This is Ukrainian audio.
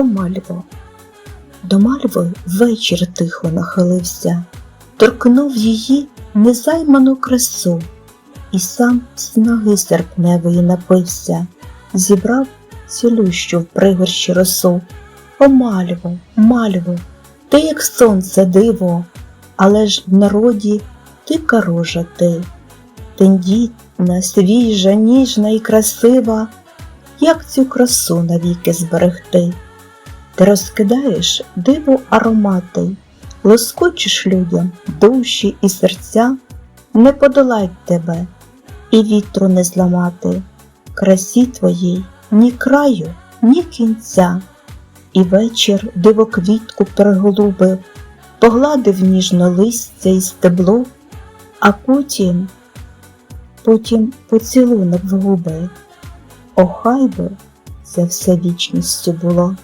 О Мальво. До Мальви вечір тихо нахилився, торкнув її незайману красу, і сам снаги серпневої напився, зібрав цілющу в пригорщі росу. О Мальво, Мальво, ти як сонце диво, але ж в народі ти карожа ти, тендітна, свіжа, ніжна і красива, як цю красу навіки зберегти? Ти розкидаєш диво аромати, лоскочиш людям душі і серця, не подолать тебе і вітру не зламати, красі твоїй ні краю, ні кінця. І вечір дивоквітку приголубив, погладив ніжно листя і стебло, а потім, потім поцілунок в губи. Охай би це все вічністю було.